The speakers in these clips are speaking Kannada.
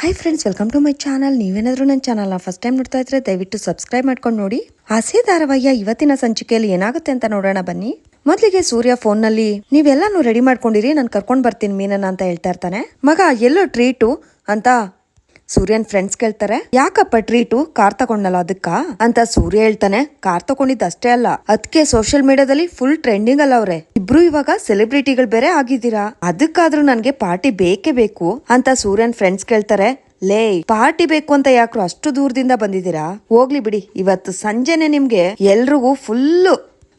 Hi friends welcome to my channel ನೀವೇನಾದರೂ ನನ್ನ ಚಾನಲ್ನ ಫಸ್ಟ್ ಟೈಮ್ ನೋಡ್ತಾ ಇದ್ರೆ ದಯವಿಟ್ಟು ಸಬ್ಸ್ಕ್ರೈಬ್ ಮಾಡ್ಕೊಂಡು ನೋಡಿ. ಆಸೆ ಧಾರಾವಾಹಿಯ ಇವತ್ತಿನ ಸಂಚಿಕೆಯಲ್ಲಿ ಏನಾಗುತ್ತೆ ಅಂತ ನೋಡೋಣ ಬನ್ನಿ. ಮೊದಲಿಗೆ ಸೂರ್ಯ ಫೋನ್ನಲ್ಲಿ ನೀವೆಲ್ಲಾನು ರೆಡಿ ಮಾಡ್ಕೊಂಡಿರಿ, ನಾನು ಕರ್ಕೊಂಡು ಬರ್ತೀನಿ ಮೀನನ್ನ ಅಂತ ಹೇಳ್ತಾ ಇರ್ತಾನೆ. ಮಗ, ಎಲ್ಲೋ ಟ್ರೀಟು ಅಂತ ಸೂರ್ಯನ್ ಫ್ರೆಂಡ್ಸ್ ಕೇಳ್ತಾರೆ. ಯಾಕಪ್ಪ ಟ್ರೀಟು ಕಾರ್ ತಗೊಂಡಲ್ಲ ಅದಕ್ಕ? ಅಂತ ಸೂರ್ಯ ಹೇಳ್ತಾನೆ. ಕಾರ್ ತಗೊಂಡಿದ್ದು ಅಷ್ಟೇ ಅಲ್ಲ ಅದಕ್ಕೆ ಸೋಷಿಯಲ್ ಮೀಡಿಯಾದಲ್ಲಿ ಫುಲ್ ಟ್ರೆಂಡಿಂಗ್ ಅಲ್ಲ ಅವ್ರೆ. ಇಬ್ರು ಇವಾಗ ಸೆಲೆಬ್ರಿಟಿಗಳು ಬೇರೆ ಆಗಿದ್ದೀರಾ? ಅದಕ್ಕಾದ್ರೂ ನನ್ಗೆ ಪಾರ್ಟಿ ಬೇಕೇ ಬೇಕು ಅಂತ ಸೂರ್ಯನ್ ಫ್ರೆಂಡ್ಸ್ ಕೇಳ್ತಾರೆ. ಲೇ, ಪಾರ್ಟಿ ಬೇಕು ಅಂತ ಯಾಕ್ರು ಅಷ್ಟು ದೂರದಿಂದ ಬಂದಿದ್ದೀರಾ? ಹೋಗ್ಲಿ ಬಿಡಿ, ಇವತ್ತು ಸಂಜೆನೆ ನಿಮ್ಗೆ ಎಲ್ರಿಗೂ ಫುಲ್ಲು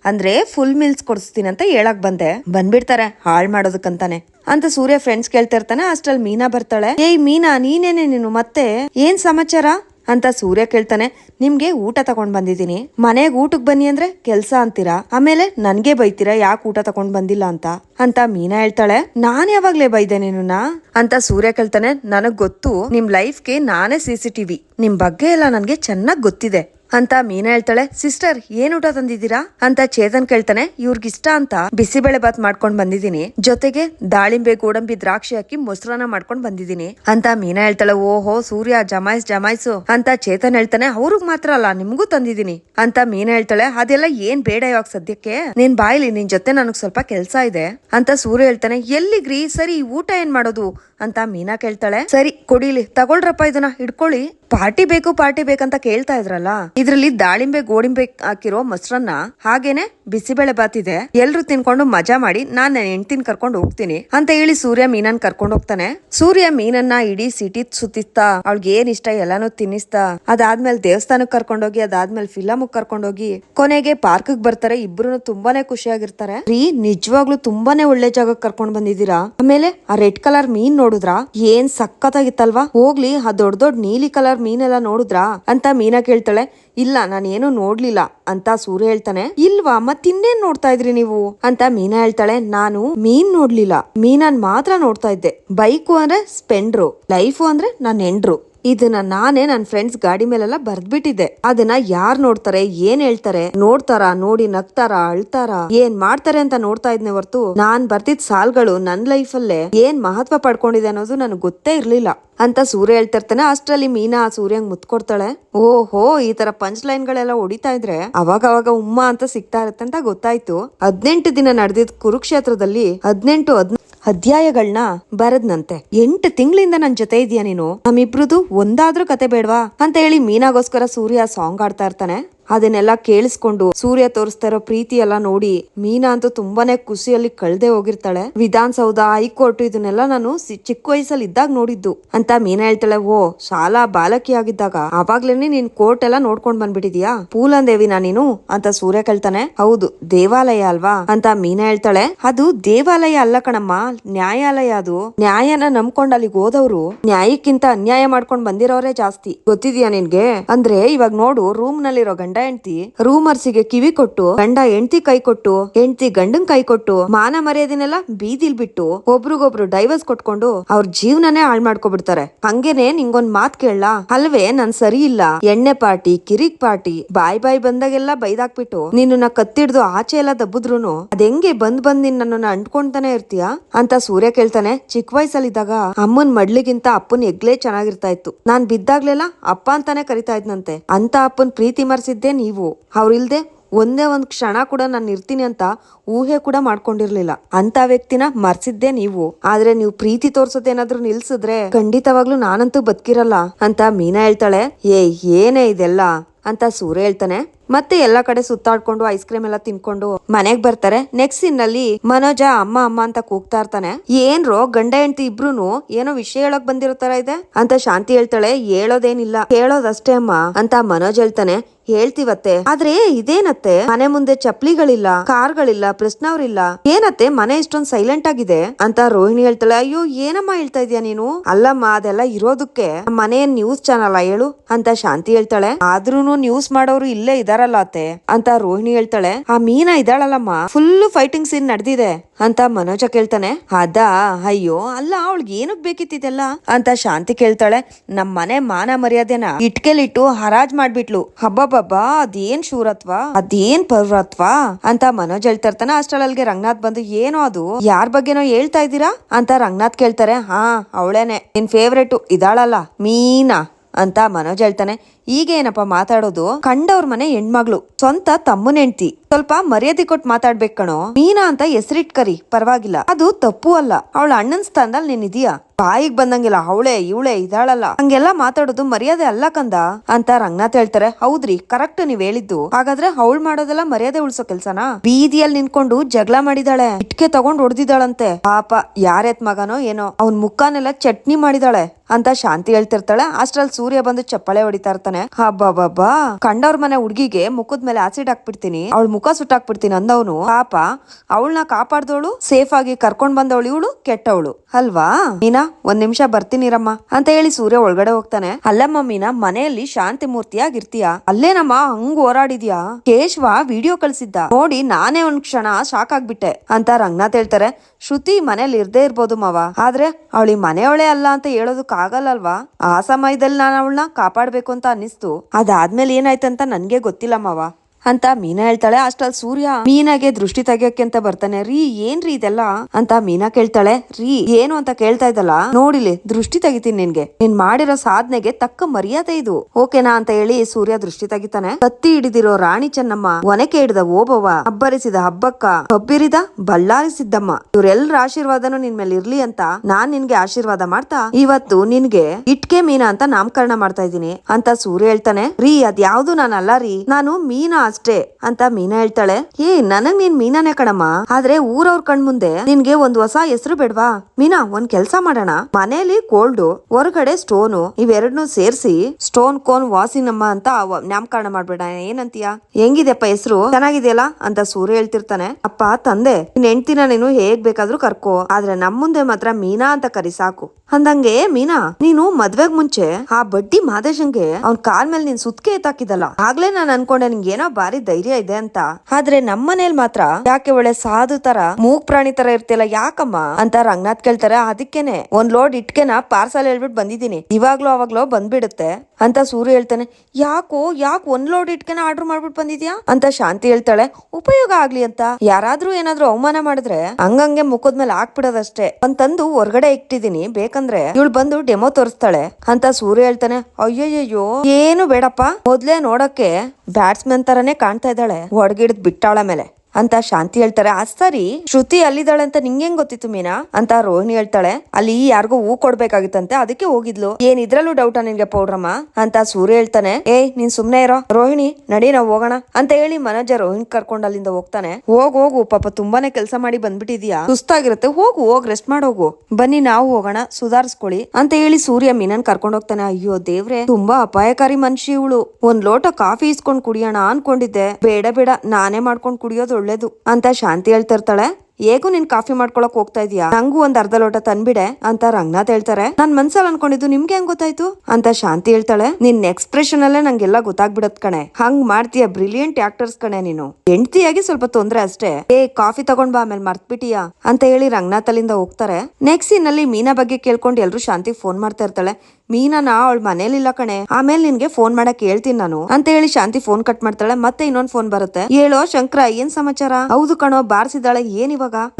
ಅಂದ್ರೆ ಫುಲ್ ಮೀಲ್ಸ್ ಕೊಡಿಸ್ತೀನಿ ಅಂತ ಹೇಳಕ್ ಬಂದೆ. ಬಂದ್ಬಿಡ್ತಾರೆ, ಹಾಳ್ ಮಾಡೋದಕ್ಕಂತಾನೆ. ಅಂತ ಸೂರ್ಯ ಫ್ರೆಂಡ್ಸ್ ಕೇಳ್ತಾ ಇರ್ತಾನೆ, ಅಷ್ಟ್ರಲ್ಲಿ ಮೀನಾ ಬರ್ತಾಳೆ. ಏಯ್ ಮೀನಾ, ನೀನೇನೆ ನೀನು? ಮತ್ತೆ ಏನ್ ಸಮಾಚಾರ? ಅಂತ ಸೂರ್ಯ ಕೇಳ್ತಾನೆ, ನಿಮ್ಗೆ ಊಟ ತಗೊಂಡ್ ಬಂದಿದ್ದೀನಿ. ಮನೆಗ್ ಊಟಕ್ ಬನ್ನಿ ಅಂದ್ರೆ ಕೆಲ್ಸ ಅಂತೀರಾ? ಆಮೇಲೆ ನನ್ಗೆ ಬೈತೀರಾ, ಯಾಕೆ ಊಟ ತಗೊಂಡ್ ಬಂದಿಲ್ಲ ಅಂತ? ಅಂತ ಮೀನಾ ಹೇಳ್ತಾಳೆ, ನಾನ್ ಯಾವಾಗ್ಲೇ ಬೈದೆ ನಿನ್ನ ಅಂತ ಸೂರ್ಯ ಕೇಳ್ತಾನೆ, ನನಗ್ ಗೊತ್ತು, ನಿಮ್ ಲೈಫ್ಗೆ ನಾನೇ ಸಿ ಸಿ ಟಿವಿ ನಿಮ್ ಬಗ್ಗೆ ಎಲ್ಲ ನನ್ಗೆ ಚೆನ್ನಾಗ್ ಗೊತ್ತಿದೆ. ಅಂತ ಮೀನಾ ಹೇಳ್ತಾಳೆ ಸಿಸ್ಟರ್ ಏನ್ ಊಟ ತಂದಿದ್ದೀರಾ? ಅಂತ ಚೇತನ್ ಕೇಳ್ತಾನೆ, ಇವ್ರಿಗಿಷ್ಟ ಅಂತ ಬಿಸಿಬೇಳೆ ಬಾತ್ ಮಾಡ್ಕೊಂಡ್ ಬಂದಿದ್ದೀನಿ. ಜೊತೆಗೆ ದಾಳಿಂಬೆ, ಗೋಡಂಬಿ, ದ್ರಾಕ್ಷಿ ಹಾಕಿ ಮೊಸರನ್ನ ಮಾಡ್ಕೊಂಡ್ ಬಂದಿದ್ದೀನಿ. ಅಂತ ಮೀನಾ ಹೇಳ್ತಾಳೆ, ಓಹೋ, ಸೂರ್ಯ, ಜಮಾಯಿಸ್, ಜಮಾಯಿಸು. ಅಂತ ಚೇತನ್ ಹೇಳ್ತಾನೆ, ಅವ್ರಿಗ್ ಮಾತ್ರ ಅಲ್ಲ, ನಿಮ್ಗೂ ತಂದಿದ್ದೀನಿ. ಅಂತ ಮೀನಾ ಹೇಳ್ತಾಳೆ, ಅದೆಲ್ಲ ಏನ್ ಬೇಡ ಇವಾಗ ಸದ್ಯಕ್ಕೆ? ನೀನ್ ಬಾಯ್ಲಿ ನಿನ್ ಜೊತೆ ನನಗ್ ಸ್ವಲ್ಪ ಕೆಲ್ಸ ಇದೆ. ಅಂತ ಸೂರ್ಯ ಹೇಳ್ತಾನೆ, ಎಲ್ಲಿಗ್ರಿ? ಸರಿ ಊಟ ಏನ್ ಮಾಡೋದು? ಅಂತ ಮೀನಾ ಕೇಳ್ತಾಳೆ, ಸರಿ, ಕೊಡಿಲಿ, ತಗೊಳ್ರಪ್ಪ ಇದನ್ನ ಇಟ್ಕೊಳ್ಳಿ ಪಾರ್ಟಿ ಬೇಕು, ಪಾರ್ಟಿ ಬೇಕಂತ ಕೇಳ್ತಾ ಇದ್ರಲ್ಲ? ಇದ್ರಲ್ಲಿ ದಾಳಿಂಬೆ ಗೋಡಿಂಬೆ ಹಾಕಿರೋ ಮೊಸರನ್ನ ಹಾಗೇನೆ ಬಿಸಿಬೇಳೆ ಬಾತ್ ಇದೆ ಎಲ್ರು ತಿನ್ಕೊಂಡು ಮಜಾ ಮಾಡಿ ನಾನ್ ನನ್ನ ಹೆಂಡ್ತಿನ ಕರ್ಕೊಂಡು ಹೋಗ್ತೀನಿ ಅಂತ ಹೇಳಿ ಸೂರ್ಯ ಮೀನನ್ ಕರ್ಕೊಂಡು ಹೋಗ್ತಾನೆ. ಸೂರ್ಯ ಮೀನನ್ನ ಇಡೀ ಸಿಟಿ ಸುತ್ತಿಸ್ತಾ, ಅವ್ಳಿಗೆ ಏನ್ ಇಷ್ಟ ಎಲ್ಲಾನು ತಿನ್ನಿಸ್ತಾ, ಅದಾದ್ಮೇಲೆ ದೇವಸ್ಥಾನಕ್ ಕರ್ಕೊಂಡೋಗಿ, ಅದಾದ್ಮೇಲೆ ಫಿಲಮ್ ಕರ್ಕೊಂಡೋಗಿ, ಕೊನೆಗೆ ಪಾರ್ಕ್ ಬರ್ತಾರೆ ಇಬ್ರು ತುಂಬಾನೇ ಖುಷಿಯಾಗಿರ್ತಾರೆ. ರೀ, ನಿಜವಾಗ್ಲೂ ತುಂಬಾನೇ ಒಳ್ಳೆ ಜಾಗಕ್ಕೆ ಕರ್ಕೊಂಡ್ ಬಂದಿದ್ದೀರಾ? ಆಮೇಲೆ ಆ ರೆಡ್ ಕಲರ್ ಮೀನ್ ನೋಡಿದ್ರಾ? ಏನ್ ಸಖತ್ತಾಗಿತ್ತಲ್ವಾ? ಹೋಗ್ಲಿ, ಆ ದೊಡ್ಡ ದೊಡ್ಡ ನೀಲಿ ಕಲರ್ ಮೀನೆಲ್ಲ ನೋಡಿದ್ರಾ? ಅಂತ ಮೀನಾ ಕೇಳ್ತಾಳೆ. ಇಲ್ಲ, ನಾನೇನು ನೋಡ್ಲಿಲ್ಲ ಅಂತ ಸೂರ್ಯ ಹೇಳ್ತಾನೆ. ಇಲ್ವಾ, ಮತ್ತಿನ್ನೇನ್ ನೋಡ್ತಾ ಇದ್ರಿ ನೀವು? ಅಂತ ಮೀನಾ ಹೇಳ್ತಾಳೆ. ನಾನು ಮೀನ್ ನೋಡ್ಲಿಲ್ಲ. ಮೀನನ್ ಮಾತ್ರ ನೋಡ್ತಾ ಇದ್ದೆ. ಬೈಕು ಅಂದ್ರೆ ಸ್ಪೆಂಡ್ರು, ಲೈಫು ಅಂದ್ರೆ ನನ್ನ ಎಂಡ್ರು ಇದನ್ನ ನಾನೇ ನನ್ನ ಫ್ರೆಂಡ್ಸ್ ಗಾಡಿ ಮೇಲೆಲ್ಲ ಬರ್ದ್ಬಿಟ್ಟಿದ್ದೆ. ಅದನ್ನ ಯಾರ್ ನೋಡ್ತಾರೆ, ಏನ್ ಹೇಳ್ತಾರೆ, ನೋಡ್ತಾರ, ನೋಡಿ ನಗ್ತಾರ, ಅಳ್ತಾರ, ಏನ್ ಮಾಡ್ತಾರೆ ಅಂತ ನೋಡ್ತಾ ಇದ್ನೆ ಹೊರ್ತು ನಾನ್ ಬರ್ತಿದ್ ಸಾಲ್ಗಳು ನನ್ ಲೈಫ್ ಅಲ್ಲೇ ಏನ್ ಮಹತ್ವ ಪಡ್ಕೊಂಡಿದೆ ಅನ್ನೋದು ನನಗೆ ಗೊತ್ತೇ ಇರ್ಲಿಲ್ಲ. ಅಂತ ಸೂರ್ಯ ಹೇಳ್ತಿರ್ತಾನೆ. ಅಷ್ಟ್ರಲ್ಲಿ ಮೀನಾ ಆ ಸೂರ್ಯಂಗ್ ಮುತ್ಕೊಡ್ತಾಳೆ. ಓಹೋ, ಈ ತರ ಪಂಚ್ ಲೈನ್ ಗಳೆಲ್ಲ ಹೊಡಿತಾ ಇದ್ರೆ ಅವಾಗ ಅವಾಗ ಉಮ್ಮ ಅಂತ ಸಿಗ್ತಾ ಇರುತ್ತೆ ಅಂತ ಗೊತ್ತಾಯ್ತು. ಹದ್ನೆಂಟು ದಿನ ನಡೆದಿದ್ ಕುರುಕ್ಷೇತ್ರದಲ್ಲಿ ಹದ್ನೆಂಟು ಹದ್ ಅಧ್ಯಾಯಗಳನ್ನ ಬರದ್ನಂತೆ. ಎಂಟು ತಿಂಗಳಿಂದ ನನ್ ಜೊತೆ ಇದೆಯಾ ನೀನು? ನಮ್ಮಿಬ್ರದು ಒಂದಾದ್ರೂ ಕತೆ ಬೇಡ್ವಾ? ಅಂತ ಹೇಳಿ ಮೀನಾಗೋಸ್ಕರ ಸೂರ್ಯ ಸಾಂಗ್ ಆಡ್ತಾ ಇರ್ತಾನೆ. ಅದನ್ನೆಲ್ಲ ಕೇಳಿಸ್ಕೊಂಡು ಸೂರ್ಯ ತೋರಿಸ್ತಾ ಇರೋ ಪ್ರೀತಿ ಎಲ್ಲ ನೋಡಿ ಮೀನಾ ಅಂತೂ ತುಂಬಾನೇ ಖುಷಿಯಲ್ಲಿ ಕಳ್ದೆ ಹೋಗಿರ್ತಾಳೆ. ವಿಧಾನಸೌಧ ಹೈಕೋರ್ಟ್ ಇದನ್ನೆಲ್ಲ ನಾನು ಚಿಕ್ಕ ವಯಸ್ಸಲ್ಲಿ ಇದ್ದಾಗ ನೋಡಿದ್ದು. ಅಂತ ಮೀನಾ ಹೇಳ್ತಾಳೆ, ಓ, ಶಾಲಾ ಬಾಲಕಿ ಆಗಿದ್ದಾಗ ಅವಾಗ್ಲೇನೆ ನೀನ್ ಕೋರ್ಟ್ ಎಲ್ಲ ನೋಡ್ಕೊಂಡ್ ಬಂದ್ಬಿಟ್ಟಿದ್ಯಾ? ಪೂಲನ್ ದೇವಿನಾ ನೀನು? ಅಂತ ಸೂರ್ಯ ಕೇಳ್ತಾನೆ. ಹೌದು, ದೇವಾಲಯ ಅಲ್ವಾ? ಅಂತ ಮೀನಾ ಹೇಳ್ತಾಳೆ. ಅದು ದೇವಾಲಯ ಅಲ್ಲ ಕಣಮ್ಮ, ನ್ಯಾಯಾಲಯ ಅದು. ನ್ಯಾಯನ ನಂಬ್ಕೊಂಡ್ ಅಲ್ಲಿಗೆ ಹೋದವ್ರು ನ್ಯಾಯಕ್ಕಿಂತ ಅನ್ಯಾಯ ಮಾಡ್ಕೊಂಡ್ ಬಂದಿರೋರೇ ಜಾಸ್ತಿ. ಗೊತ್ತಿದ್ಯಾ ನಿನ್ಗೆ? ಅಂದ್ರೆ ಇವಾಗ ನೋಡು ರೂಮ್ ನಲ್ಲಿರೋ ಗಂಡ ಹೆಂಡತಿ ರೂಮರ್ಸಿಗೆ ಕಿವಿ ಕೊಟ್ಟು, ಗಂಡ ಹೆಂಡತಿ ಕೈ ಕೊಟ್ಟು, ಹೆಂಡತಿ ಗಂಡನ್ ಕೈ ಕೊಟ್ಟು, ಮಾನ ಮರ್ಯಾದಿನೆಲ್ಲ ಬೀದಿಲ್ ಬಿಟ್ಟು ಒಬ್ರಿಗೊಬ್ರು ಡೈವರ್ಸ್ ಕೊಟ್ಕೊಂಡು ಅವ್ರ ಜೀವನನೇ ಹಾಳ್ ಮಾಡ್ಕೊಬಿಡ್ತಾರೆ. ಹಂಗೇನೆ ನಿಂಗೊಂದ್ ಮಾತ್ ಕೇಳಲ್ಲ ಅಲ್ವೇ, ನಾನ್ ಸರಿ ಇಲ್ಲ. ಎಣ್ಣೆ ಪಾರ್ಟಿ, ಕಿರಿಕ್ ಪಾರ್ಟಿ, ಬಾಯ್ ಬಾಯ್ ಬಂದಾಗೆಲ್ಲ ಬೈದಾಕ್ಬಿಟ್ಟು ನಿನ್ನ ಕತ್ತಿಡ್ದು ಆಚೆ ಎಲ್ಲ ದಬ್ಬುದ್ರುನು ಅದ್ ಹೆಂಗೆ ಬಂದ್ ಬಂದ್ ನಿನ್ ನನ್ನನ್ನ ಅಂಟ್ಕೊಂತಾನೆ ಇರ್ತೀಯ? ಅಂತ ಸೂರ್ಯ ಕೇಳ್ತಾನೆ. ಚಿಕ್ಕ ವಯಸ್ಸಲ್ಲಿದ್ದಾಗ ಅಮ್ಮನ್ ಮಡ್ಲಿಗಿಂತ ಅಪ್ಪನ್ ಎಗ್ಲೇ ಚೆನ್ನಾಗಿರ್ತಾ ಇತ್ತು. ನಾನ್ ಬಿದ್ದಾಗ್ಲೆಲ್ಲ ಅಪ್ಪ ಅಂತಾನೆ ಕರಿತಾ ಇದ್ನಂತೆ. ಅಂತ ಅಪ್ಪನ್ ಪ್ರೀತಿ ಮರ್ಸಿದ್ದೆ. ನೀವು. ಅವ್ರಿಲ್ದೆ ಒಂದೇ ಒಂದು ಕ್ಷಣ ಕೂಡ ನಾನು ಇರ್ತೀನಿ ಅಂತ ಊಹೆ ಕೂಡ ಮಾಡ್ಕೊಂಡಿರ್ಲಿಲ್ಲ. ಅಂತ ವ್ಯಕ್ತಿನ ಮರ್ಸಿದ್ದೆ ನೀವು. ಆದ್ರೆ ನೀವು ಪ್ರೀತಿ ತೋರ್ಸೋದೇನಾದ್ರೂ ನಿಲ್ಸಿದ್ರೆ ಖಂಡಿತವಾಗ್ಲೂ ನಾನಂತೂ ಬದುಕಿರಲ್ಲ ಅಂತ ಮೀನಾ ಹೇಳ್ತಾಳೆ. ಏ ಏನೇ ಇದೆಲ್ಲ? ಅಂತ ಸೂರ್ಯ ಹೇಳ್ತಾನೆ. ಮತ್ತೆ ಎಲ್ಲಾ ಕಡೆ ಸುತ್ತಾಡ್ಕೊಂಡು ಐಸ್ ಕ್ರೀಮ್ ಎಲ್ಲ ತಿನ್ಕೊಂಡು ಮನೆಗ್ ಬರ್ತಾರೆ. ನೆಕ್ಸ್ಟ್ ಸೀನ್ ಅಲ್ಲಿ ಮನೋಜ ಅಮ್ಮ ಅಮ್ಮ ಅಂತ ಕೂಗ್ತಾ ಇರ್ತಾನೆ. ಏನ್ರೋ ಗಂಡ, ಹೆಂಡತಿ ಇಬ್ರುನು ಏನೋ ವಿಷಯ ಹೇಳಕ್ ಬಂದಿರೋ ತರ ಇದೆ ಅಂತ ಶಾಂತಿ ಹೇಳ್ತಾಳೆ. ಹೇಳೋದೇನಿಲ್ಲ. ಹೇಳೋದಷ್ಟೇ ಅಮ್ಮ ಅಂತ ಮನೋಜ್ ಹೇಳ್ತಾನೆ. ಹೇಳ್ತಿವತ್ತೆ. ಆದ್ರೆ ಇದೇನತ್ತೆ? ಮನೆ ಮುಂದೆ ಚಪ್ಲಿಗಳಿಲ್ಲ ಕಾರ್ಗಳಿಲ್ಲ ಪ್ರಶ್ನವ್ರಿಲ್ಲ ಏನತ್ತೆ? ಮನೆ ಇಷ್ಟೊಂದ್ ಸೈಲೆಂಟ್ ಆಗಿದೆ ಅಂತ ರೋಹಿಣಿ ಹೇಳ್ತಾಳೆ. ಅಯ್ಯೋ, ಏನಮ್ಮ ಹೇಳ್ತಾ ಇದೀಯ ನೀನು? ಅಲ್ಲಮ್ಮ, ಅದೆಲ್ಲ ಇರೋದಕ್ಕೆ ಮನೆ ನ್ಯೂಸ್ ಚಾನಲ್ ಹೇಳು ಅಂತ ಶಾಂತಿ ಹೇಳ್ತಾಳೆ. ಆದ್ರೂನು ನ್ಯೂಸ್ ಮಾಡೋರು ಇಲ್ಲೇ ಇದಾರ ಇದಾರಲ್ಲ ಅತ್ತೆ ಅಂತ ರೋಹಿಣಿ ಹೇಳ್ತಾಳೆ. ಆ ಮೀನಾ ಇದಾಳಲ್ಲಮ್ಮ ಫುಲ್ ಫೈಟಿಂಗ್ ಸೀನ್ ನಡೆದಿದೆ ಅಂತ ಮನೋಜ ಕೇಳ್ತಾನೆ. ಅದಾ? ಅಯ್ಯೋ, ಅಲ್ಲ, ಅವಳಿಗೆ ಏನಕ್ ಬೇಕಿತ್ತಿದೆಲ್ಲ ಅಂತ ಶಾಂತಿ ಕೇಳ್ತಾಳೆ. ನಮ್ ಮನೆ ಮಾನ ಮರ್ಯಾದೆನ ಇಟ್ಕೆಲಿಟ್ಟು ಹರಾಜ್ ಮಾಡ್ಬಿಟ್ಲು. ಹಬ್ಬಬ್ಬಾ ಅದೇನ್ ಶೂರತ್ವ? ಅದೇನ್ ಪೌರತ್ವ ಅಂತ ಮನೋಜ್ ಹೇಳ್ತಾ ಇರ್ತಾನೆ. ರಂಗನಾಥ್ ಬಂದು, ಏನೋ ಅದು? ಯಾರ್ ಬಗ್ಗೆನೋ ಹೇಳ್ತಾ ಇದ್ದೀರಾ? ಅಂತ ರಂಗನಾಥ್ ಕೇಳ್ತಾರೆ. ಹಾ, ಅವಳೇನೆ. ನಿನ್ ಫೇವ್ರೇಟು ಇದಾಳಲ್ಲ ಮೀನಾ. ಅಂತ ಮನೋಜ್ ಹೇಳ್ತಾನೆ. ಈಗ ಏನಪ್ಪ ಮಾತಾಡೋದು? ಕಂಡವ್ರ ಮನೆ ಹೆಣ್ಮಗ್ಳು, ಸ್ವಂತ ತಮ್ಮನ ಹೆಂಡ್ತಿ. ಸ್ವಲ್ಪ ಮರ್ಯಾದೆ ಕೊಟ್ಟು ಮಾತಾಡ್ಬೇಕು ಕಣೋ. ಮೀನಾ ಅಂತ ಹೆಸರಿಟ್ ಕರಿ ಪರವಾಗಿಲ್ಲ. ಅದು ತಪ್ಪು ಅಲ್ಲ. ಅವಳ ಅಣ್ಣನ್ ಸ್ಥಾನದಲ್ಲಿ ನೀನ್ ಇದೀಯಾ? ಬಾಯಿಗ್ ಬಂದಂಗಿಲ್ಲ ಅವಳೆ, ಇವಳೆ, ಇದಾಳಲ್ಲ. ಹಂಗೆಲ್ಲ ಮಾತಾಡೋದು ಮರ್ಯಾದೆ ಅಲ್ಲ ಕಂದ. ಅಂತ ರಂಗನಾಥ್ ಹೇಳ್ತಾರೆ. ಹೌದ್ರಿ, ಕರೆಕ್ಟ್ ನೀವ್ ಹೇಳಿದ್ದು. ಹಾಗಾದ್ರೆ ಅವಳು ಮಾಡೋದೆಲ್ಲ ಮರ್ಯಾದೆ ಉಳ್ಸೋ ಕೆಲ್ಸನಾ? ಬೀದಿಯಲ್ಲಿ ನಿಂತ್ಕೊಂಡು ಜಗಳ ಮಾಡಿದಾಳೆ. ಇಟ್ಕೆ ತಗೊಂಡ್ ಹೊಡೆದಿದ್ದಾಳಂತೆ. ಪಾಪ, ಯಾರ್ಯತ್ ಮಗನೋ ಏನೋ, ಅವ್ನ್ ಮುಖನೆಲ್ಲ ಚಟ್ನಿ ಮಾಡಿದಾಳೆ. ಅಂತ ಶಾಂತಿ ಹೇಳ್ತಿರ್ತಾಳೆ. ಅಷ್ಟ್ರಲ್ಲಿ ಸೂರ್ಯ ಬಂದು ಚಪ್ಪಳೆ ಹೊಡಿತಾ ಇರ್ತಾನೆ. ಹಬ್ಬಬ್ಬಬ್ಬಾ ಕಂಡವ್ರ ಮನೆ ಹುಡ್ಗಿಗೆ ಮುಖದ ಮೇಲೆ ಆಸಿಡ್ ಹಾಕ್ಬಿಡ್ತೀನಿ. ಅವಳ ಮುಖ ಸುಟ್ಟಾಕ್ಬಿಡ್ತೀನಿ ಅಂದವನು. ಪಾಪ ಅವಳನ್ನ ಕಾಪಾಡ್ದವಳು ಸೇಫ್ ಆಗಿ ಕರ್ಕೊಂಡ್ ಬಂದವಳು ಇವಳು, ಕೆಟ್ಟವಳು. ಅಲ್ವಾ? ಮೀನಾ, ಒಂದ್ ನಿಮಿಷ ಬರ್ತೀನಿರಮ್ಮ ಅಂತ ಹೇಳಿ ಸೂರ್ಯ ಒಳಗಡೆ ಹೋಗ್ತಾನೆ. ಅಲ್ಲಮ್ಮ ಮೀನಾ, ಮನೆಯಲ್ಲಿ ಶಾಂತಿ ಮೂರ್ತಿಯಾಗಿರ್ತೀಯ? ಅಲ್ಲೇನಮ್ಮ, ಹಂಗ್ ಹೋರಾಡಿದ್ಯಾ? ಕೇಶವ ವಿಡಿಯೋ ಕಳ್ಸಿದ್ದ. ನೋಡಿ, ನಾನೇ ಒಂದ್ ಕ್ಷಣ ಶಾಕ್ ಆಗ್ಬಿಟ್ಟೆ ಅಂತ ರಂಗನಾಥ್ ಹೇಳ್ತಾರೆ. ಶ್ರುತಿ ಮನೇಲಿ ಇರ್ದೇ ಇರ್ಬೋದು ಮಾವ. ಆದ್ರೆ ಅವಳಿ ಮನೆಯವಳೆ ಅಲ್ಲ ಅಂತ ಹೇಳೋದಕ್ ಆಗಲ್ಲಲ್ವಾ ಆ ಸಮಯದಲ್ಲಿ ನಾನು ಅವಳನ್ನ ಕಾಪಾಡ್ಬೇಕು ಅಂತ ಅನ್ನಿಸ್ತು. ಅದಾದ್ಮೇಲೆ ಏನಾಯ್ತಂತ ನನ್ಗೆ ಗೊತ್ತಿಲ್ಲ ಮಾವ. ಅಂತ ಮೀನಾ ಹೇಳ್ತಾಳೆ. ಅಷ್ಟಲ್ ಸೂರ್ಯ, ಮೀನಾಗೆ ದೃಷ್ಟಿ ತೆಗಿಯಕ್ಕೆ ಅಂತ ಬರ್ತಾನೆ. ರೀ, ಏನ್ರಿ ಇದೆಲ್ಲ? ಅಂತ ಮೀನಾ ಕೇಳ್ತಾಳೆ. ರೀ, ಏನು ಅಂತ ಕೇಳ್ತಾ ಇದ್ದಲ್ಲ? ನೋಡಿಲಿ ದೃಷ್ಟಿ ತೆಗಿತೀನಿ ನಿನ್ಗೆ. ನೀನ್ ಮಾಡಿರೋ ಸಾಧನೆಗೆ ತಕ್ಕ ಮರ್ಯಾದೆ ಇದು. ಓಕೆನಾ ಅಂತ ಹೇಳಿ ಸೂರ್ಯ ದೃಷ್ಟಿ ತೆಗಿತಾನೆ. ಕತ್ತಿ ಹಿಡಿದಿರೋ ರಾಣಿ ಚೆನ್ನಮ್ಮ, ಒನಕೆ ಹಿಡಿದ ಓಬವ್ವ, ಅಬ್ಬರಿಸಿದ ಹಬ್ಬಕ್ಕ ಹಬ್ಬಿರಿದ ಬಳ್ಳಾರಿಸಿದ್ದಮ್ಮ, ಇವ್ರೆಲ್ರ ಆಶೀರ್ವಾದನು ನಿನ್ ಮೇಲೆ ಇರ್ಲಿ ಅಂತ ನಾನ್ ನಿನ್ಗೆ ಆಶೀರ್ವಾದ ಮಾಡ್ತಾ, ಇವತ್ತು ನಿನ್ಗೆ ಇಟ್ಕೆ ಮೀನಾ ಅಂತ ನಾಮಕರಣ ಮಾಡ್ತಾ ಇದ್ದೀನಿ ಅಂತ ಸೂರ್ಯ ಹೇಳ್ತಾನೆ. ರೀ, ಅದ್ಯಾವ್ದು ನಾನಲ್ಲ ರೀ. ನಾನು ಮೀನಾ ಅಷ್ಟೇ ಅಂತ ಮೀನಾ ಹೇಳ್ತಾಳೆ. ಏ ನನಗ್ ನೀನ್ ಮೀನಾನೇ ಕಣಮ್ಮ. ಆದ್ರೆ ಊರವ್ರ ಕಣ್ ಮುಂದೆ ನಿನ್ಗೆ ಒಂದ್ ಹೊಸ ಹೆಸರು ಬೇಡ್ವಾ? ಮೀನಾ, ಒಂದ್ ಕೆಲ್ಸ ಮಾಡೋಣ. ಮನೇಲಿ ಕೋಲ್ಡ್, ಹೊರಗಡೆ ಸ್ಟೋನು, ಇವೆರಡ್ನು ಸೇರ್ಸಿ ಸ್ಟೋನ್ ಕೋನ್ ವಾಸಿನಮ್ಮ ಅಂತ ನಾಮಕರಣ ಮಾಡ್ಬೇಡ. ಏನಂತೀಯ? ಹೆಂಗಿದೆಪ್ಪ ಹೆಸರು? ಚೆನ್ನಾಗಿದೆಯಲ್ಲ? ಅಂತ ಸೂರ್ಯ ಹೇಳ್ತಿರ್ತಾನೆ. ಅಪ್ಪ, ತಂದೆ ನಿನ್ ಹೆಂಡ್ತಿನ ನೀನು ಹೇಗ್ ಬೇಕಾದ್ರೂ ಕರ್ಕೋ. ಆದ್ರೆ ನಮ್ ಮುಂದೆ ಮಾತ್ರ ಮೀನಾ ಅಂತ ಕರಿ ಸಾಕು. ಅಂದಂಗೆ, ಮೀನಾ, ನೀನು ಮದ್ವೆಗ್ ಮುಂಚೆ ಆ ಬಡ್ಡಿ ಮಾದೇಶಂಗೆ ಅವ್ನ್ ಕಾಲ್ ಮೇಲೆ ನೀನ್ ಸುತ್ಕೆ ಎತ್ತಾಕಿದಲ್ಲ ಆಗ್ಲೇ ನಾನ್ ಅನ್ಕೊಂಡೆ ನಿಂಗೆ ಏನೋ ಬಾರಿ ಧೈರ್ಯ ಇದೆ ಅಂತ. ಆದ್ರೆ ನಮ್ ಮನೇಲ್ ಮಾತ್ರ ಯಾಕೆ ಒಳ್ಳೆ ಸಾಧು ತರ, ಮೂಗ್ ಪ್ರಾಣಿ ತರ ಇರ್ತಿಲ್ಲ ಯಾಕಮ್ಮ? ಅಂತ ರಂಗನಾಥ್ ಕೇಳ್ತಾರೆ. ಅದಕ್ಕೇನೆ ಒಂದ್ ಲೋಡ್ ಇಟ್ಕೆನ ಪಾರ್ಸಲ್ ಹೇಳ್ಬಿಟ್ಟು ಬಂದಿದ್ದೀನಿ. ಇವಾಗ್ಲೋ ಅವಾಗ್ಲೋ ಬಂದ್ಬಿಡುತ್ತೆ. ಅಂತ ಸೂರ್ಯ ಹೇಳ್ತಾನೆ. ಯಾಕೋ, ಯಾಕೆ ಒಂದ್ ಲೋಡ್ ಇಟ್ಕೆನ ಆರ್ಡರ್ ಮಾಡ್ಬಿಟ್ಟು ಬಂದಿದ್ಯಾ? ಅಂತ ಶಾಂತಿ ಹೇಳ್ತಾಳೆ. ಉಪಯೋಗ ಆಗ್ಲಿ ಅಂತ. ಯಾರಾದ್ರೂ ಏನಾದ್ರೂ ಅವಮಾನ ಮಾಡಿದ್ರೆ ಹಂಗಂಗೆ ಮುಖದ ಮೇಲೆ ಹಾಕ್ಬಿಡೋದಷ್ಟೇ. ಒಂದ್ ತಂದು ಹೊರ್ಗಡೆ ಇಟ್ಟಿದೀನಿ ಬೇಕಂದ್ರೆ ಇವಳು ಬಂದು ಡೆಮೋ ತೋರಿಸ್ತಾಳೆ ಅಂತ ಸೂರ್ಯ ಹೇಳ್ತಾನೆ. ಅಯ್ಯಯ್ಯೋ ಏನು ಬೇಡಪ್ಪ. ಮೊದ್ಲೇ ನೋಡಕ್ಕೆ ಬ್ಯಾಟ್ಸ್ಮನ್ ತರನೇ ಕಾಣ್ತಾ ಇದ್ದಾಳೆ. ಒಡಗಿಡ್ದ್ ಬಿಟ್ಟಾಳ ಮೇಲೆ. ಅಂತ ಶಾಂತಿ ಹೇಳ್ತಾರೆ. ಆ ಸರಿ, ಶ್ರುತಿ ಅಲ್ಲಿದ್ದಾಳೆ ಅಂತ ನಿಂಗೆ ಗೊತ್ತಿತ್ತು ಮೀನಾ? ಅಂತ ರೋಹಿಣಿ ಹೇಳ್ತಾಳೆ. ಅಲ್ಲಿ ಯಾರಿಗೂ ಹೂ ಕೊಡ್ಬೇಕಾಗಿತ್ತಂತೆ, ಅದಕ್ಕೆ ಹೋಗಿದ್ಲು. ಏನ್ ಇದ್ರಲ್ಲೂ ಡೌಟಾ ನಿನ್ಗೆ ಪೌಡ್ರಮ್ಮ? ಅಂತ ಸೂರ್ಯ ಹೇಳ್ತಾನೆ. ಏ, ನೀನ್ ಸುಮ್ನೆ ಇರೋ. ರೋಹಿಣಿ, ನಡಿ ನಾವ್ ಹೋಗೋಣ ಅಂತ ಹೇಳಿ ಮನೋಜ ರೋಹಿಣಿ ಕರ್ಕೊಂಡ್ ಅಲ್ಲಿಂದ ಹೋಗ್ತಾನೆ. ಹೋಗ್, ಹೋಗು, ಪಾಪ ತುಂಬಾನೇ ಕೆಲಸ ಮಾಡಿ ಬಂದ್ಬಿಟ್ಟಿದ್ಯಾ? ಸುಸ್ತಾಗಿರುತ್ತೆ. ಹೋಗು, ಹೋಗ್ ರೆಸ್ಟ್ ಮಾಡೋಗು ಬನ್ನಿ, ನಾವು ಹೋಗೋಣ, ಸುಧಾರಿಸ್ಕೊಳ್ಳಿ ಅಂತ ಹೇಳಿ ಸೂರ್ಯ ಮೀನನ್ ಕರ್ಕೊಂಡ್ ಹೋಗ್ತಾನೆ. ಅಯ್ಯೋ ದೇವ್ರೆ, ತುಂಬಾ ಅಪಾಯಕಾರಿ ಮನುಷ್ಯ ಇವಳು. ಒಂದ್ ಲೋಟ ಕಾಫಿ ಇಸ್ಕೊಂಡ್ ಕುಡಿಯೋಣ ಅನ್ಕೊಂಡಿದ್ದೆ. ಬೇಡ ಬೇಡ, ನಾನೇ ಮಾಡ್ಕೊಂಡ್ ಕುಡಿಯೋದು ಒಳ್ಳೇದು ಅಂತ ಶಾಂತಿ ಹೇಳ್ತಾ ಇರ್ತಾಳೆ. ಹೇಗೂ ನೀನ್ ಕಾಫಿ ಮಾಡ್ಕೊಳಕ್ ಹೋಗ್ತಾ ಇದೀಯಾ? ನಂಗೂ ಒಂದ್ ಅರ್ಧ ಲೋಟ ತಂದ್ಬಿಡೆ ಅಂತ ರಂಗನಾಥ್ ಹೇಳ್ತಾರೆ. ನನ್ ಮನ್ಸಲ್ಲಿ ಅನ್ಕೊಂಡಿದ್ದು ನಿಮ್ಗೆ ಹೆಂಗ್ ಗೊತ್ತಾಯ್ತು? ಅಂತ ಶಾಂತಿ ಹೇಳ್ತಾಳೆ. ನಿನ್ ಎಕ್ಸ್ಪ್ರೆಷನ್ ಅಲ್ಲೇ ನಂಗೆಲ್ಲ ಗೊತ್ತಾಗ್ಬಿಡತ್ ಕಣೆ. ಹಂಗ್ ಮಾಡ್ತೀಯ ಬ್ರಿಲಿಯಂಟ್ ಆಕ್ಟರ್ಸ್ ಕಣೆ ನೀನು. ಹೆಂಡತಿಯಾಗಿ ಸ್ವಲ್ಪ ತೊಂದ್ರೆ ಅಷ್ಟೇ. ಏ, ಕಾಫಿ ತಗೊಂಡ್ ಬಾ, ಆಮೇಲೆ ಮರ್ತ್ಬಿಟ್ಟಿಯಾ? ಅಂತ ಹೇಳಿ ರಂಗನಾಥ್ ಅಲ್ಲಿಂದ ಹೋಗ್ತಾರೆ. ನೆಕ್ಸ್ಟ್ ಸೀನ್ ಅಲ್ಲಿ ಮೀನಾ ಬಗ್ಗೆ ಕೇಳ್ಕೊಂಡು ಎಲ್ರು ಶಾಂತಿ ಫೋನ್ ಮಾಡ್ತಾ ಇರ್ತಾಳೆ. ಮೀನಾನ ಅವಳ ಮನೇಲಿಲ್ಲ ಕಣೆ. ಆಮೇಲೆ ನಿನ್ಗೆ ಫೋನ್ ಮಾಡಕ್ ಹೇಳ್ತೀನಿ ನಾನು. ಅಂತ ಹೇಳಿ ಶಾಂತಿ ಫೋನ್ ಕಟ್ ಮಾಡ್ತಾಳೆ. ಮತ್ತೆ ಇನ್ನೊಂದ್ ಫೋನ್ ಬರುತ್ತೆ. ಹೇಳೋ ಶಂಕರ, ಏನ್ ಸಮಾಚಾರ? ಹೌದು ಕಣೋ ಬಾರ್ಸಿದಾಳೆ ಏನ್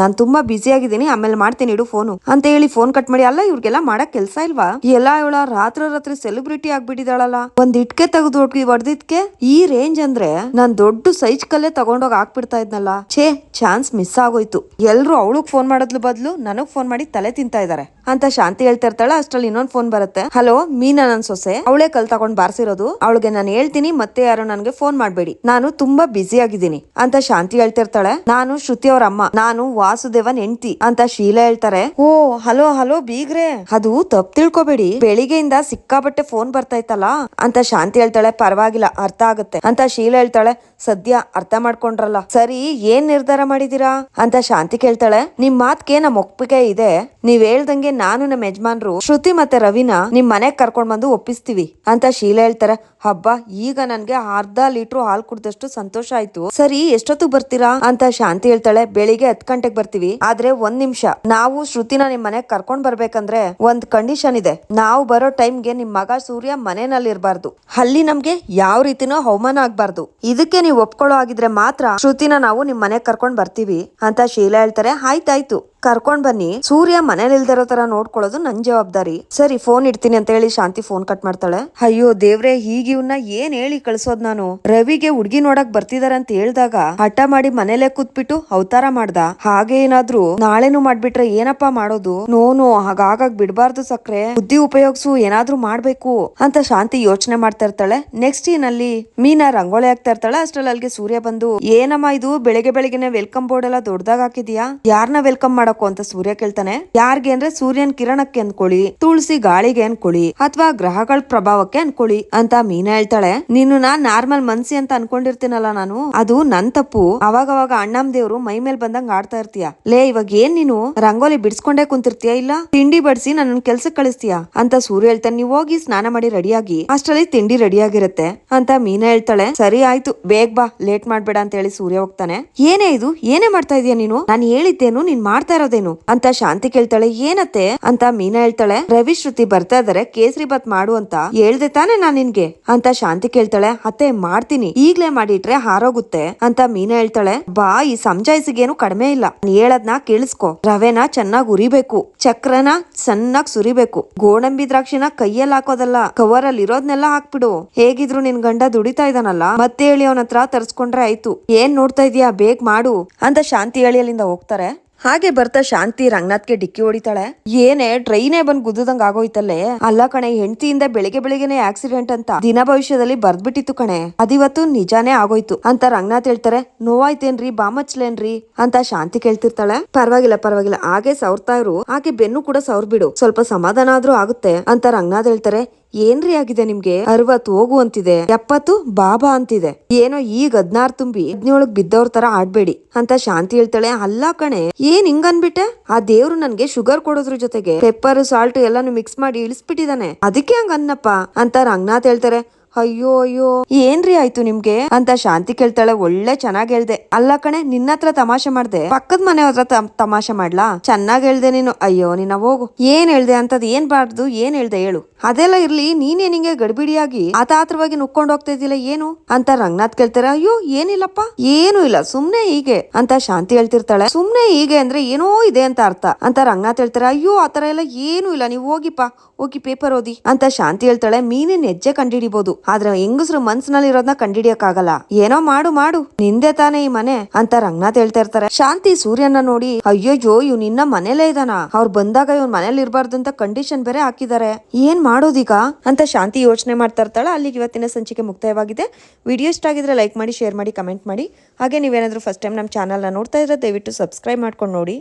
ನಾನ್ ತುಂಬಾ ಬ್ಯುಸಿ ಆಗಿದ್ದೀನಿ, ಆಮೇಲೆ ಮಾಡ್ತೀನಿ ಇಡು ಫೋನು ಅಂತ ಹೇಳಿ ಫೋನ್ ಕಟ್ ಮಾಡಿ, ಅಲ್ಲ, ಇವ್ರಿಗೆಲ್ಲ ಮಾಡಕ್ ಕೆಲ್ಸ ಇಲ್ವಾ? ಎಲ್ಲ ಇವಳ ರಾತ್ರಿ ರಾತ್ರಿ ಸೆಲೆಬ್ರಿಟಿ ಆಗ್ಬಿಟ್ಟಿದಾಳಲ್ಲ. ಒಂದ್ ಇಟ್ಕೆ ತೆಗೆದು ಹೊಡೆದಿದ್ಕೆ ಈ ರೇಂಜ್ ಅಂದ್ರೆ ನಾನ್ ದೊಡ್ಡ ಸೈಜ್ ಕಲ್ಲೇ ತಗೊಂಡೋಗ್ ಹಾಕ್ಬಿಡ್ತಾ ಇದ್ನಲ್ಲ. ಛೇ ಚಾನ್ಸ್ ಮಿಸ್ ಆಗೋಯ್ತು. ಎಲ್ರು ಅವಳಗ್ ಫೋನ್ ಮಾಡೋದ್ಲು ಬದ್ಲು, ನನಗ್ ಫೋನ್ ಮಾಡಿ ತಲೆ ತಿಂತಾ ಇದಾರೆ. ಅಂತ ಶಾಂತಿ ಹೇಳ್ತಾ ಇರ್ತಾಳೆ ಅಷ್ಟ್ರಲ್ಲಿ ಇನ್ನೊಂದ್ ಫೋನ್ ಬರುತ್ತೆ. ಹಲೋ, ಮೀನಾ ನನ್ ಸೊಸೆ. ಅವಳೇ ಕಲ್ ತಗೊಂಡ್ ಬಾರ್ಸಿರೋದು. ಅವಳಿಗೆ ನಾನು ಹೇಳ್ತೀನಿ, ಮತ್ತೆ ಯಾರು ನನ್ಗೆ ಫೋನ್ ಮಾಡ್ಬೇಡಿ. ನಾನು ತುಂಬಾ ಬ್ಯುಸಿ ಆಗಿದ್ದೀನಿ, ಅಂತ ಶಾಂತಿ ಹೇಳ್ತಿರ್ತಾಳೆ. ನಾನು ಶ್ರುತಿ ಅವ್ರ ಅಮ್ಮ ನಾನು ವಾಸುದೇವನ್ ಹೆಂಡತಿ, ಅಂತ ಶೀಲಾ ಹೇಳ್ತಾರೆ. ಓ, ಹಲೋ ಹಲೋ, ಬೀಗ್ರೆ. ಅದು ತಪ್ಪು ತಿಳ್ಕೊಬೇಡಿ. ಬೆಳಿಗ್ಗೆಯಿಂದ ಸಿಕ್ಕಾಬಟ್ಟೆ ಫೋನ್ ಬರ್ತಾ ಇತ್ತಲ್ಲ? ಅಂತ ಶಾಂತಿ ಹೇಳ್ತಾಳೆ. ಪರವಾಗಿಲ್ಲ, ಅರ್ಥ ಆಗುತ್ತೆ, ಅಂತ ಶೀಲಾ ಹೇಳ್ತಾಳೆ. ಸದ್ಯ ಅರ್ಥ ಮಾಡ್ಕೊಂಡ್ರಲ್ಲ. ಸರಿ, ಏನ್ ನಿರ್ಧಾರ ಮಾಡಿದೀರಾ ಅಂತ ಶಾಂತಿ ಕೇಳ್ತಾಳೆ. ನಿಮ್ ಮಾತ್ಗೆ ನಮ್ ಒಪ್ಪಿಗೆ ಇದೆ. ನೀವ್ ಹೇಳ್ದಂಗೆ ನಾನು ನಮ್ಮ ಯಜಮಾನ್ರು ಶ್ರುತಿ ಮತ್ತೆ ರವಿನ ನಿಮ್ ಮನೆಗ್ ಕರ್ಕೊಂಡ್ ಬಂದು ಒಪ್ಪಿಸ್ತೀವಿ ಅಂತ ಶೀಲಾ ಹೇಳ್ತಾರೆ. ಹಬ್ಬ, ಈಗ ನನ್ಗೆ ಅರ್ಧ ಲೀಟ್ರು ಹಾಲ್ ಕುಡ್ದಷ್ಟು ಸಂತೋಷ ಆಯ್ತು. ಸರಿ ಎಷ್ಟೊತ್ತು ಬರ್ತೀರಾ ಅಂತ ಶಾಂತಿ ಹೇಳ್ತಾಳೆ. ಬೆಳಿಗ್ಗೆ ಹತ್ ಗಂಟೆಗೆ ಬರ್ತೀವಿ. ಆದ್ರೆ ಒಂದ್ ನಿಮಿಷ. ನಾವು ಶ್ರುತಿನ ನಿಮ್ ಮನೆಗ್ ಕರ್ಕೊಂಡ್ ಬರ್ಬೇಕಂದ್ರೆ ಒಂದ್ ಕಂಡೀಷನ್ ಇದೆ. ನಾವು ಬರೋ ಟೈಮ್ಗೆ ನಿಮ್ ಮಗ ಸೂರ್ಯ ಮನೆಯಲ್ಲಿ ಇರಬಾರ್ದು ಅಲ್ಲಿ ನಮ್ಗೆ ಯಾವ ರೀತಿನೂ ಹವಮಾನ ಆಗ್ಬಾರ್ದು. ಇದಕ್ಕೆ ನೀವು ಒಪ್ಕೊಳ್ಳೋ ಆಗಿದ್ರೆ ಮಾತ್ರ ಶ್ರುತಿನ ನಾವು ನಿಮ್ ಮನೆಗ್ ಕರ್ಕೊಂಡ್ ಬರ್ತೀವಿ ಅಂತ ಶೀಲಾ ಹೇಳ್ತಾರೆ. ಆಯ್ತಾಯ್ತು. ಕರ್ಕೊಂಡ್ ಬನ್ನಿ. ಸೂರ್ಯ ಮನೇಲಿ ಇಲ್ದಿರೋ ತರ ನೋಡ್ಕೊಳ್ಳೋದು ನನ್ ಜವಾಬ್ದಾರಿ. ಸರಿ ಫೋನ್ ಇಡ್ತೀನಿ ಅಂತ ಹೇಳಿ ಶಾಂತಿ ಫೋನ್ ಕಟ್ ಮಾಡ್ತಾಳೆ. ಅಯ್ಯೋ ದೇವ್ರೆ, ಹೀಗೆ ಇವ್ನ ಏನ್ ಹೇಳಿ ಕಳ್ಸೋದ್ ನಾನು? ರವಿಗೆ ಹುಡ್ಗಿ ನೋಡಕ್ ಬರ್ತಿದಾರ ಅಂತ ಹೇಳ್ದಾಗ ಹಠ ಮಾಡಿ ಮನೇಲೆ ಕೂತ್ಬಿಟ್ಟು ಅವತಾರ ಮಾಡ್ದ. ಹಾಗೆ ಏನಾದ್ರು ನಾಳೆನು ಮಾಡ್ಬಿಟ್ರೆ ಏನಪ್ಪಾ ಮಾಡೋದು? ನೋನು ಹಾಗಾಗಾಗ್ ಬಿಡ್ಬಾರ್ದು ಸಕ್ರೆ. ಬುದ್ಧಿ ಉಪಯೋಗಿಸು ಏನಾದ್ರೂ ಮಾಡ್ಬೇಕು ಅಂತ ಶಾಂತಿ ಯೋಚನೆ ಮಾಡ್ತಾ ಇರ್ತಾಳೆ. ನೆಕ್ಸ್ಟ್ ಏನಲ್ಲಿ ಮೀನಾ ರಂಗೋಳಿ ಹಾಕ್ತಾ ಇರ್ತಾಳೆ. ಅಷ್ಟ್ರಲ್ಲಿ ಅಲ್ಲಿಗೆ ಸೂರ್ಯ ಬಂದು, ಏನಮ್ಮ ಇದು? ಬೆಳಿಗ್ಗೆ ಬೆಳಿಗ್ಗೆನೆ ವೆಲ್ಕಮ್ ಬೋರ್ಡ್ ಎಲ್ಲ ದೊಡ್ಡದಾಗ ಹಾಕಿದ್ಯಾ? ಯಾರನ್ನ ವೆಲ್ಕಮ್ ಅಂತ ಸೂರ್ಯ ಕೇಳ್ತಾನೆ. ಯಾರ್ಗೆ ಅಂದ್ರೆ ಸೂರ್ಯನ್ ಕಿರಣಕ್ಕೆ ಅನ್ಕೊಳ್ಳಿ, ತುಳಸಿ ಗಾಳಿಗೆ ಅನ್ಕೊಳ್ಳಿ, ಅಥವಾ ಗ್ರಹಗಳ ಪ್ರಭಾವಕ್ಕೆ ಅನ್ಕೊಳ್ಳಿ ಅಂತ ಮೀನಾ ಹೇಳ್ತಾಳೆ. ನೀನು ನಾನ್ ನಾರ್ಮಲ್ ಮನ್ಸಿ ಅಂತ ಅನ್ಕೊಂಡಿರ್ತೀನಲ್ಲ ನಾನು. ಅದು ನನ್ ತಪ್ಪು. ಅವಾಗ ಅವಾಗ ಅಣ್ಣಮ್ ದೇವ್ರು ಮೈ ಮೇಲ್ ಬಂದಂಗ ಆಡ್ತಾ ಇರ್ತೀಯ? ಲೇ, ಇವಾಗ ಏನ್ ನೀನು? ರಂಗೋಲಿ ಬಿಡ್ಸ್ಕೊಂಡೇ ಕುಂತಿರ್ತೀಯ ಇಲ್ಲ? ತಿಂಡಿ ಬಡಿಸಿ ನನ್ನ ಕೆಲ್ಸಕ್ಕೆ ಕಳಿಸ್ತೀಯ? ಅಂತ ಸೂರ್ಯ ಹೇಳ್ತಾನೆ, ನೀವ್ ಹೋಗಿ ಸ್ನಾನ ಮಾಡಿ ರೆಡಿಯಾಗಿ. ಅಷ್ಟರಲ್ಲಿ ತಿಂಡಿ ರೆಡಿಯಾಗಿರುತ್ತೆ, ಅಂತ ಮೀನಾ ಹೇಳ್ತಾಳೆ. ಸರಿ ಆಯ್ತು, ಬೇಗ ಬಾ, ಲೇಟ್ ಮಾಡ್ಬೇಡ ಅಂತ ಹೇಳಿ ಸೂರ್ಯ ಹೋಗ್ತಾನೆ. ಏನೇ ಇದು? ಏನೇ ಮಾಡ್ತಾ ಇದೀಯ ನೀನು? ನಾನು ಹೇಳಿದ್ದೇನು, ನೀನ್ ಮಾಡ್ತಾ ಇರೋದೇನು? ಅಂತ ಶಾಂತಿ ಕೇಳ್ತಾಳೆ. ಏನತ್ತೆ? ಅಂತ ಮೀನಾ ಹೇಳ್ತಾಳೆ. ರವಿ, ಶ್ರುತಿ ಬರ್ತಾ ಇದಾರೆ. ಕೇಸರಿ ಬಾತ್ ಮಾಡು ಅಂತ. ಹೇಳ್ದೆ ತಾನೆ ನಾನ್ ನಿನ್ಗೆ? ಅಂತ ಶಾಂತಿ ಕೇಳ್ತಾಳೆ. ಅತ್ತೆ, ಮಾಡ್ತೀನಿ. ಈಗ್ಲೇ ಮಾಡಿಟ್ರೆ ಹಾರೋಗುತ್ತೆ. ಅಂತ ಮೀನಾ ಹೇಳ್ತಾಳೆ. ಬಾ, ಈ ಸಂಜಾಯಿಸಿಗೇನು ಕಡಿಮೆ ಇಲ್ಲ. ಹೇಳದ್ನ ಕೇಳಿಸ್ಕೊ. ರವೆನ ಚೆನ್ನಾಗ್ ಉರಿಬೇಕು ಚಕ್ರನ ಚೆನ್ನಾಗ್ ಸುರಿಬೇಕು. ಗೋಡಂಬಿ ದ್ರಾಕ್ಷಿನ ಕೈಯಲ್ಲಿ ಹಾಕೋದಲ್ಲ. ಕವರ್ ಅಲ್ಲಿ ಇರೋದ್ನೆಲ್ಲ ಹಾಕ್ಬಿಡು. ಹೇಗಿದ್ರು ನಿನ್ ಗಂಡ ದುಡಿತಾ ಇದಾನಲ್ಲ. ಮತ್ತೆ ಹೇಳಿ ಅವನತ್ರ ತರ್ಸ್ಕೊಂಡ್ರೆ ಆಯ್ತು. ಏನ್ ನೋಡ್ತಾ ಇದೀಯಾ? ಬೇಗ ಮಾಡು. ಅಂತ ಶಾಂತಿ ಹೇಳಿ ಅಲ್ಲಿಂದ ಹೋಗ್ತಾರೆ. ಹಾಗೆ ಬರ್ತಾ ಶಾಂತಿ ರಂಗನಾಥ್ಗೆ ಡಿಕ್ಕಿ ಹೊಡಿತಾಳೆ. ಏನೇ, ಟ್ರೈನೇ ಬಂದ್ ಗುದ್ದಂಗ್ ಆಗೋಯ್ತಲ್ಲೇ? ಅಲ್ಲ ಕಣೆ, ಹೆಂಡತಿಯಿಂದ ಬೆಳಿಗ್ಗೆ ಬೆಳಿಗ್ಗೆನೆ ಆಕ್ಸಿಡೆಂಟ್ ಅಂತ ದಿನ ಭವಿಷ್ಯದಲ್ಲಿ ಬರ್ದ್ಬಿಟ್ಟಿತ್ತು ಕಣೆ. ಅದಿವತ್ತು ನಿಜಾನೇ ಆಗೋಯ್ತು. ಅಂತ ರಂಗನಾಥ್ ಹೇಳ್ತಾರೆ, ನೋವಾಯ್ತೇನ್ರಿ, ಬಾಮಚ್ಲೇನ್ರಿ? ಅಂತ ಶಾಂತಿ ಕೇಳ್ತಿರ್ತಾಳೆ. ಪರವಾಗಿಲ್ಲ ಪರವಾಗಿಲ್ಲ. ಹಾಗೆ ಸವರ್ತಾ ಇರು. ಹಾಗೆ ಬೆನ್ನು ಕೂಡ ಸವರ್ ಬಿಡು ಸ್ವಲ್ಪ ಸಮಾಧಾನ ಆದ್ರೂ ಆಗುತ್ತೆ ಅಂತ ರಂಗನಾಥ್ ಹೇಳ್ತಾರೆ ಏನ್ರಿ ಆಗಿದೆ ನಿಮ್ಗೆ? ಅರವತ್ತು ಹೋಗು ಅಂತಿದೆ, ಎಪ್ಪತ್ತು ಬಾಬಾ ಅಂತಿದೆ. ಏನೋ ಈಗ ಹದ್ನಾರು ತುಂಬಿ ಹದಿನೇಳಕ್ ಬಿದ್ದವ್ರ ತರ ಆಡ್ಬೇಡಿ ಅಂತ ಶಾಂತಿ ಹೇಳ್ತಾಳೆ. ಅಲ್ಲ ಕಣೆ, ಏನ್ ಹಿಂಗ್ ಅನ್ಬಿಟ್ಟೆ ಆ ದೇವ್ರು ನನ್ಗೆ ಶುಗರ್ ಕೊಡೋದ್ರ ಜೊತೆಗೆ ಪೆಪ್ಪರ್ ಸಾಲ್ಟ್ ಎಲ್ಲಾನು ಮಿಕ್ಸ್ ಮಾಡಿ ಇಳಿಸ್ಬಿಟ್ಟಿದಾನೆ. ಅದಕ್ಕೆ ಹಂಗ ಅನ್ನಪ್ಪ ಅಂತ ರಂಗನಾಥ್ ಹೇಳ್ತಾರೆ. ಅಯ್ಯೋ ಅಯ್ಯೋ. ಏನ್ರಿ ಆಯ್ತು ನಿಮ್ಗೆ? ಅಂತ ಶಾಂತಿ ಕೇಳ್ತಾಳೆ, ಒಳ್ಳೆ ಚೆನ್ನಾಗ್ ಹೇಳ್ದೆ. ಅಲ್ಲ ಕಣೆ, ನಿನ್ನ ಹತ್ರ ತಮಾಷೆ ಮಾಡ್ದೆ. ಪಕ್ಕದ ಮನೆ ಹತ್ರ ತಮಾಷೆ ಮಾಡ್ಲಾ? ಚೆನ್ನಾಗ್ ಹೇಳ್ದೆ ನೀನು. ಅಯ್ಯೋ ನಿನ್ನ ಹೋಗು. ಏನ್ ಹೇಳ್ದೆ ಅಂತದ್ ಏನ್ ಬಾರ್ದು, ಏನ್ ಹೇಳ್ದೆ ಹೇಳು. ಅದೆಲ್ಲ ಇರ್ಲಿ, ನೀನೇ ನಿಂಗೆ ಗಡ್ಬಿಡಿಯಾಗಿ ಆತಾತ್ರವಾಗಿ ನುಕ್ಕೊಂಡು ಹೋಗ್ತಾ ಇದ್ದಿಲ್ಲ ಏನು? ಅಂತ ರಂಗನಾಥ್ ಕೇಳ್ತಾರೆ, ಅಯ್ಯೋ, ಏನಿಲ್ಲಪ್ಪ. ಏನು ಇಲ್ಲ, ಸುಮ್ನೆ ಹೀಗೆ ಅಂತ ಶಾಂತಿ ಹೇಳ್ತಿರ್ತಾಳೆ. ಸುಮ್ನೆ ಹೀಗೆ ಅಂದ್ರೆ ಏನೋ ಇದೆ ಅಂತ ಅರ್ಥ. ಅಂತ ರಂಗನಾಥ್ ಹೇಳ್ತಾರೆ, ಅಯ್ಯೋ ಆತರ ಎಲ್ಲ ಏನು ಇಲ್ಲ, ನೀವು ಹೋಗಿಪ್ಪ. ಹೋಗಿ ಪೇಪರ್ ಓದಿ. ಅಂತ ಶಾಂತಿ ಹೇಳ್ತಾಳೆ, ಮೀನಿನ ಹೆಜ್ಜೆ ಕಂಡಿಡಿಬಹುದು ಆದ್ರೆ ಹೆಂಗಸರು ಮನ್ಸಿನಲ್ಲಿ ಇರೋದನ್ನ ಕಂಡಿಡಿಯಕ್ಕಾಗಲ್ಲ. ಏನೋ ಮಾಡು ಮಾಡು. ನಿಂದೆ ತಾನೇ ಈ ಮನೆ ಅಂತ ರಂಗನಾಥ್ ಹೇಳ್ತಾ ಇರ್ತಾರೆ. ಶಾಂತಿ ಸೂರ್ಯನ ನೋಡಿ, ಅಯ್ಯಯ್ಯೋ ಇವ್ ನಿನ್ನ ಮನೇಲೇ ಇದಾನ. ಅವ್ರು ಬಂದಾಗ ಇವ್ನ ಮನೇಲಿ ಇರಬಾರ್ದು ಅಂತ ಕಂಡೀಷನ್ ಬೇರೆ ಹಾಕಿದ್ದಾರೆ. ಏನ್ ಮಾಡೋದೀಗ ಅಂತ ಶಾಂತಿ ಯೋಚನೆ ಮಾಡ್ತಾ ಇರ್ತಾಳ. ಅಲ್ಲಿಗೆ ಇವತ್ತಿನ ಸಂಚಿಕೆ ಮುಕ್ತಾಯವಾಗಿದೆ. ವಿಡಿಯೋ ಇಷ್ಟ ಆಗಿದ್ರೆ ಲೈಕ್ ಮಾಡಿ, ಶೇರ್ ಮಾಡಿ, ಕಮೆಂಟ್ ಮಾಡಿ. ಹಾಗೆ ನೀವೇನಾದ್ರೂ ಫಸ್ಟ್ ಟೈಮ್ ನಮ್ಮ ಚಾನಲ್ನ ನೋಡ್ತಾ ಇದ್ರೆ ದಯವಿಟ್ಟು ಸಬ್ಸ್ಕ್ರೈಬ್ ಮಾಡ್ಕೊಂಡು ನೋಡಿ.